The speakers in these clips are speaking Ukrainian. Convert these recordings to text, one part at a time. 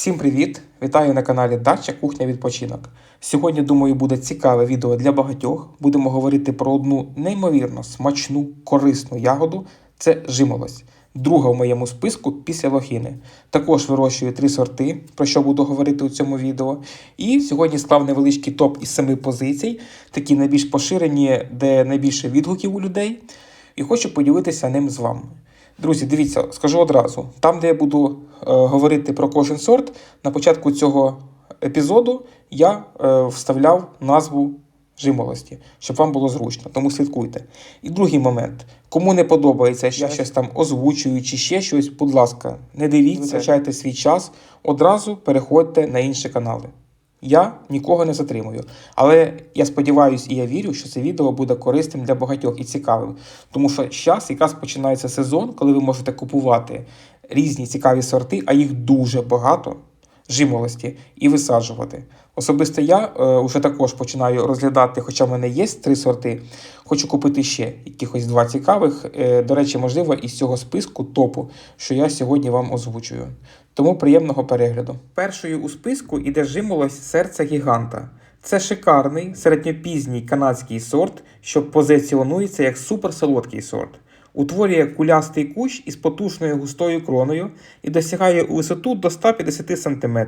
Всім привіт! Вітаю на каналі Дача Кухня Відпочинок. Сьогодні, думаю, буде цікаве відео для багатьох. Будемо говорити про одну неймовірно смачну, корисну ягоду це жимолость. Друга в моєму списку після лохини. Також вирощую три сорти, про що буду говорити у цьому відео. І сьогодні склав невеличкий топ із семи позицій, такі найбільш поширені, де найбільше відгуків у людей. І хочу поділитися ним з вами. Друзі, дивіться, скажу одразу: там, де я буду е, говорити про кожен сорт, на початку цього епізоду я е, вставляв назву жимолості, щоб вам було зручно, тому слідкуйте. І другий момент: кому не подобається, що я щось там озвучую чи ще щось, будь ласка, не дивіться, витрачайте свій час, одразу переходьте на інші канали. Я нікого не затримую, але я сподіваюся і я вірю, що це відео буде корисним для багатьох і цікавим. Тому що зараз якраз починається сезон, коли ви можете купувати різні цікаві сорти, а їх дуже багато жимолості і висаджувати. Особисто я е, вже також починаю розглядати, хоча в мене є три сорти. Хочу купити ще якихось два цікавих. Е, до речі, можливо, із цього списку топу, що я сьогодні вам озвучую. Тому приємного перегляду. Першою у списку іде жимолость серця гіганта. Це шикарний середньопізній канадський сорт, що позиціонується як суперсолодкий сорт. Утворює кулястий кущ із потужною густою кроною і досягає у висоту до 150 см.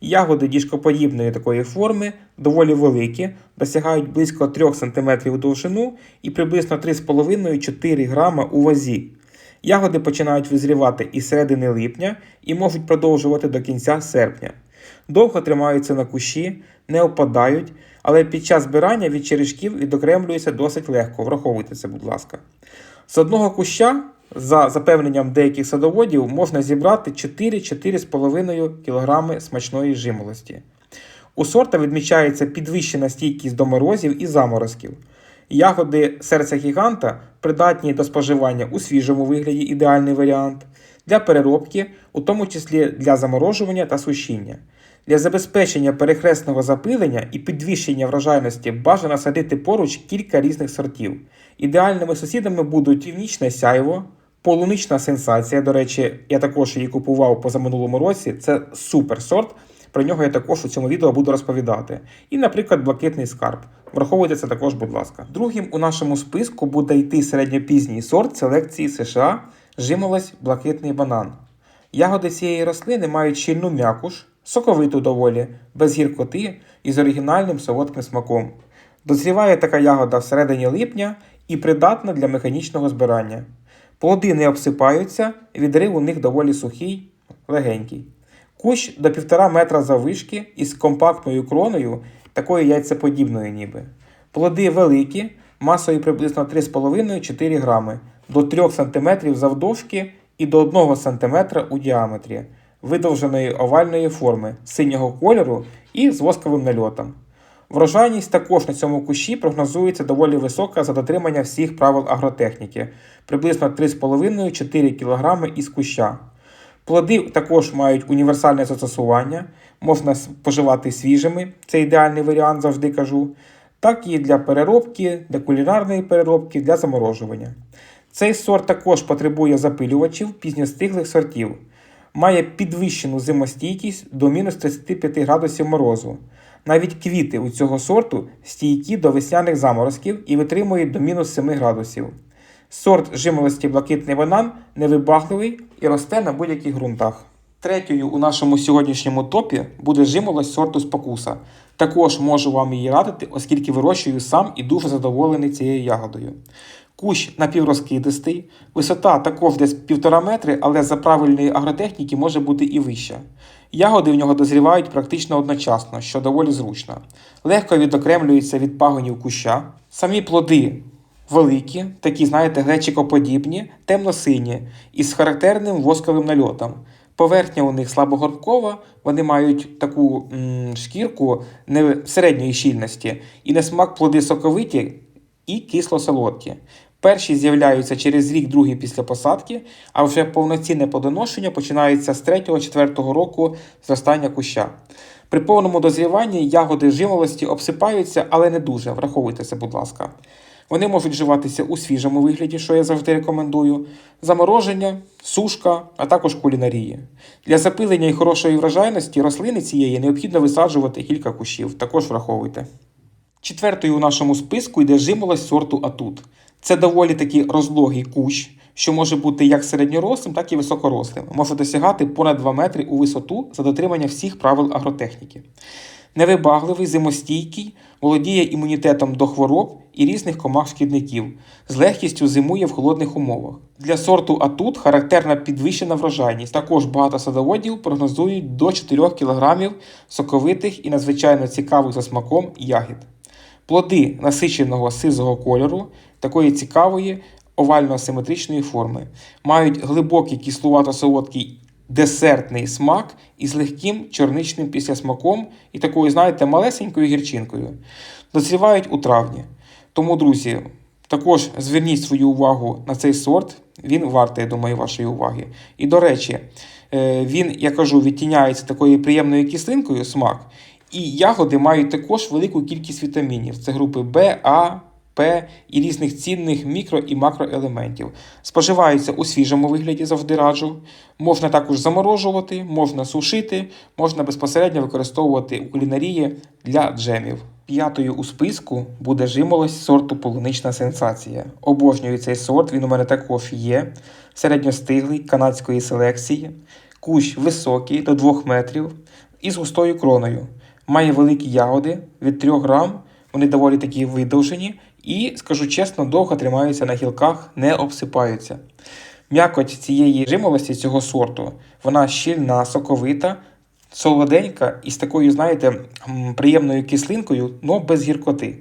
Ягоди діжкоподібної такої форми доволі великі, досягають близько 3 см у довжину і приблизно 3,5-4 грама у вазі. Ягоди починають визрівати із середини липня і можуть продовжувати до кінця серпня. Довго тримаються на кущі, не опадають, але під час збирання від черешків відокремлюються досить легко, враховуйте це, будь ласка. З одного куща, за запевненням деяких садоводів, можна зібрати 4-4,5 кг смачної жимолості. У сорта відмічається підвищена стійкість до морозів і заморозків. Ягоди серця гіганта придатні до споживання у свіжому вигляді ідеальний варіант, для переробки, у тому числі для заморожування та сушіння. Для забезпечення перехресного запилення і підвищення врожайності бажано садити поруч кілька різних сортів. Ідеальними сусідами будуть північне сяйво, полунична сенсація. До речі, я також її купував позаминулому році. Це супер сорт. Про нього я також у цьому відео буду розповідати. І, наприклад, блакитний скарб. Враховуйте це також, будь ласка. Другим у нашому списку буде йти середньопізній сорт селекції США жимолость блакитний банан. Ягоди цієї рослини мають щільну м'якуш, соковиту доволі, без гіркоти і з оригінальним солодким смаком. Дозріває така ягода всередині липня і придатна для механічного збирання. Плоди не обсипаються, відрив у них доволі сухий, легенький. Кущ до 1,5 метра заввишки із компактною кроною, такою яйцеподібною ніби. Плоди великі, масою приблизно 3,5-4 грами, до 3 см завдовжки і до 1 см у діаметрі, видовженої овальної форми, синього кольору і з восковим нальотом. Врожайність також на цьому кущі прогнозується доволі висока за дотримання всіх правил агротехніки, приблизно 3,5-4 кг із куща. Плоди також мають універсальне застосування, можна споживати свіжими, це ідеальний варіант, завжди кажу, так і для переробки, для кулінарної переробки, для заморожування. Цей сорт також потребує запилювачів пізньостиглих сортів, має підвищену зимостійкість до мінус 35 градусів морозу. Навіть квіти у цього сорту стійкі до весняних заморозків і витримують до мінус 7 градусів. Сорт жимолості блакитний банан невибагливий і росте на будь-яких ґрунтах. Третьою у нашому сьогоднішньому топі буде жимолость сорту спокуса. Також можу вам її радити, оскільки вирощую сам і дуже задоволений цією ягодою. Кущ напіврозкидистий, висота також десь 1,5 метри, але за правильної агротехніки може бути і вища. Ягоди в нього дозрівають практично одночасно, що доволі зручно. Легко відокремлюються від пагонів куща. Самі плоди великі, такі, знаєте, глечикоподібні, темно-сині, із характерним восковим нальотом. Поверхня у них слабогорбкова, вони мають таку м, шкірку середньої щільності, і на смак плоди соковиті і кисло-солодкі. Перші з'являються через рік, другий після посадки, а вже повноцінне подоношення починається з 3-4 року зростання куща. При повному дозріванні ягоди жимолості обсипаються, але не дуже. Враховуйте це, будь ласка. Вони можуть вживатися у свіжому вигляді, що я завжди рекомендую, замороження, сушка, а також кулінарії. Для запилення і хорошої врожайності рослини цієї необхідно висаджувати кілька кущів, також враховуйте. Четвертою у нашому списку йде жимолость сорту Атут. Це доволі таки розлогий кущ, що може бути як середньорослим, так і високорослим. Може досягати понад 2 метри у висоту за дотримання всіх правил агротехніки. Невибагливий, зимостійкий, володіє імунітетом до хвороб і різних комах-шкідників, з легкістю зимує в холодних умовах. Для сорту Атут характерна підвищена врожайність. Також багато садоводів прогнозують до 4 кг соковитих і надзвичайно цікавих за смаком ягід. Плоди насиченого сизого кольору, такої цікавої овально-симетричної форми, мають глибокий кислувато-солодкий десертний смак із легким чорничним післясмаком і такою, знаєте, малесенькою гірчинкою. Дозрівають у травні. Тому, друзі, також зверніть свою увагу на цей сорт, він вартий, я думаю, вашої уваги. І, до речі, е, він, я кажу, відтіняється такою приємною кислинкою смак. І ягоди мають також велику кількість вітамінів. Це групи В, А, П і різних цінних мікро і макроелементів. Споживаються у свіжому вигляді, завжди раджу. Можна також заморожувати, можна сушити, можна безпосередньо використовувати у кулінарії для джемів. П'ятою у списку буде жимолость сорту полунична сенсація. Обожнюю цей сорт, він у мене також є. Середньостиглий канадської селекції, кущ високий до 2 метрів із густою кроною. Має великі ягоди від 3 грам, вони доволі такі видовжені і, скажу чесно, довго тримаються на гілках, не обсипаються. М'якоть цієї жимолості цього сорту, вона щільна, соковита, солоденька і з такою, знаєте, приємною кислинкою, але без гіркоти.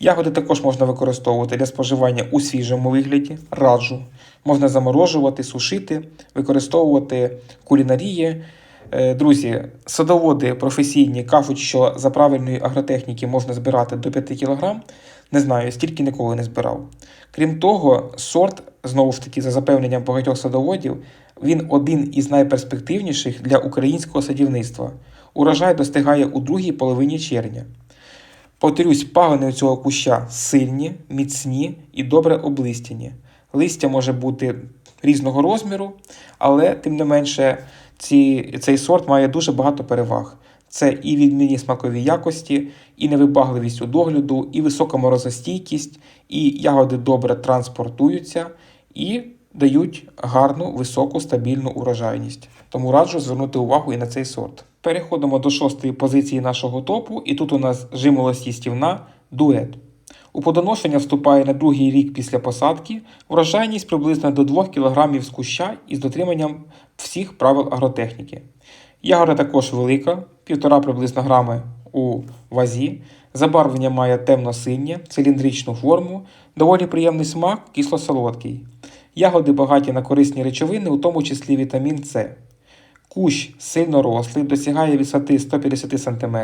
Ягоди також можна використовувати для споживання у свіжому вигляді, раджу. Можна заморожувати, сушити, використовувати кулінарії. Е, Друзі, садоводи професійні кажуть, що за правильної агротехніки можна збирати до 5 кг. Не знаю, стільки ніколи не збирав. Крім того, сорт, знову ж таки, за запевненням багатьох садоводів, він один із найперспективніших для українського садівництва. Урожай достигає у другій половині червня. Повторюсь, пагони у цього куща сильні, міцні і добре облистяні. Листя може бути різного розміру, але тим не менше ці, цей сорт має дуже багато переваг. Це і відмінні смакові якості, і невибагливість у догляду, і висока морозостійкість, і ягоди добре транспортуються і дають гарну, високу, стабільну урожайність. Тому раджу звернути увагу і на цей сорт. Переходимо до шостої позиції нашого топу, і тут у нас жимолость їстівна дует. У плодоношення вступає на другий рік після посадки, врожайність приблизно до 2 кг з куща із дотриманням всіх правил агротехніки. Ягода також велика, 1,5 приблизно грами у вазі. Забарвлення має темно-синє, циліндричну форму, доволі приємний смак, кисло-солодкий. Ягоди багаті на корисні речовини, у тому числі вітамін С. Кущ сильно рослий, досягає висоти 150 см,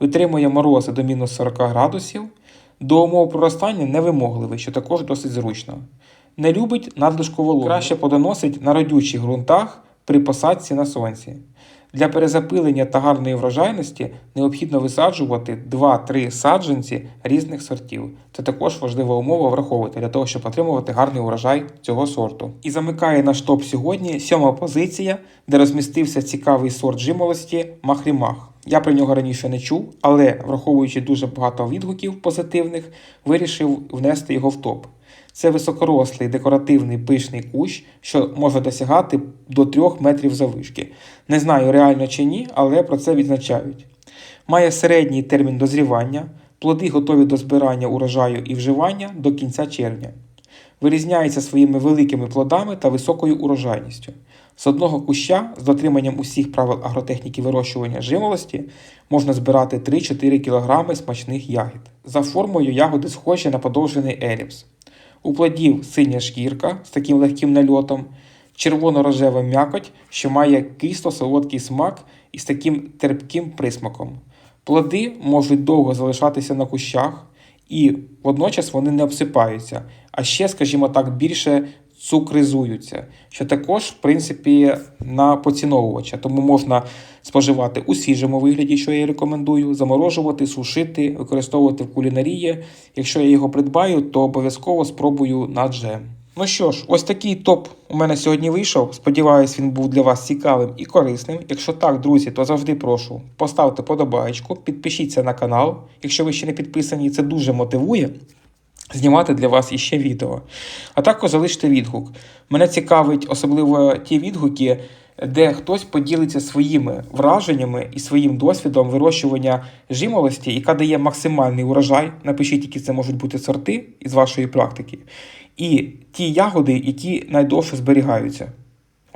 витримує морози до мінус 40 градусів. До умов проростання невимогливий, що також досить зручно. Не любить надлишку вологи. Краще подоносить на родючих ґрунтах при посадці на сонці. Для перезапилення та гарної врожайності необхідно висаджувати 2-3 саджанці різних сортів. Це також важлива умова враховувати для того, щоб отримувати гарний урожай цього сорту. І замикає наш топ сьогодні сьома позиція, де розмістився цікавий сорт жимолості Махрімах. Я про нього раніше не чув, але враховуючи дуже багато відгуків позитивних, вирішив внести його в топ. Це високорослий декоративний пишний кущ, що може досягати до 3 метрів завишки. Не знаю реально чи ні, але про це відзначають. Має середній термін дозрівання, плоди готові до збирання урожаю і вживання до кінця червня. Вирізняється своїми великими плодами та високою урожайністю. З одного куща з дотриманням усіх правил агротехніки вирощування жимолості можна збирати 3-4 кг смачних ягід. За формою ягоди схожі на подовжений еліпс. У плодів синя шкірка з таким легким нальотом, червоно-рожева м'якоть, що має кисло-солодкий смак із таким терпким присмаком. Плоди можуть довго залишатися на кущах, і водночас вони не обсипаються. А ще, скажімо так, більше цукризуються, що також, в принципі, на поціновувача. Тому можна споживати у свіжому вигляді, що я рекомендую, заморожувати, сушити, використовувати в кулінарії. Якщо я його придбаю, то обов'язково спробую на джем. Ну що ж, ось такий топ у мене сьогодні вийшов. Сподіваюсь, він був для вас цікавим і корисним. Якщо так, друзі, то завжди прошу поставте подобаєчку, підпишіться на канал, якщо ви ще не підписані, це дуже мотивує знімати для вас іще відео. А також залиште відгук. Мене цікавить особливо ті відгуки, де хтось поділиться своїми враженнями і своїм досвідом вирощування жимолості, яка дає максимальний урожай. Напишіть, які це можуть бути сорти із вашої практики. І ті ягоди, які найдовше зберігаються.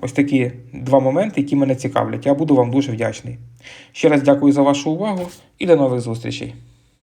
Ось такі два моменти, які мене цікавлять. Я буду вам дуже вдячний. Ще раз дякую за вашу увагу і до нових зустрічей.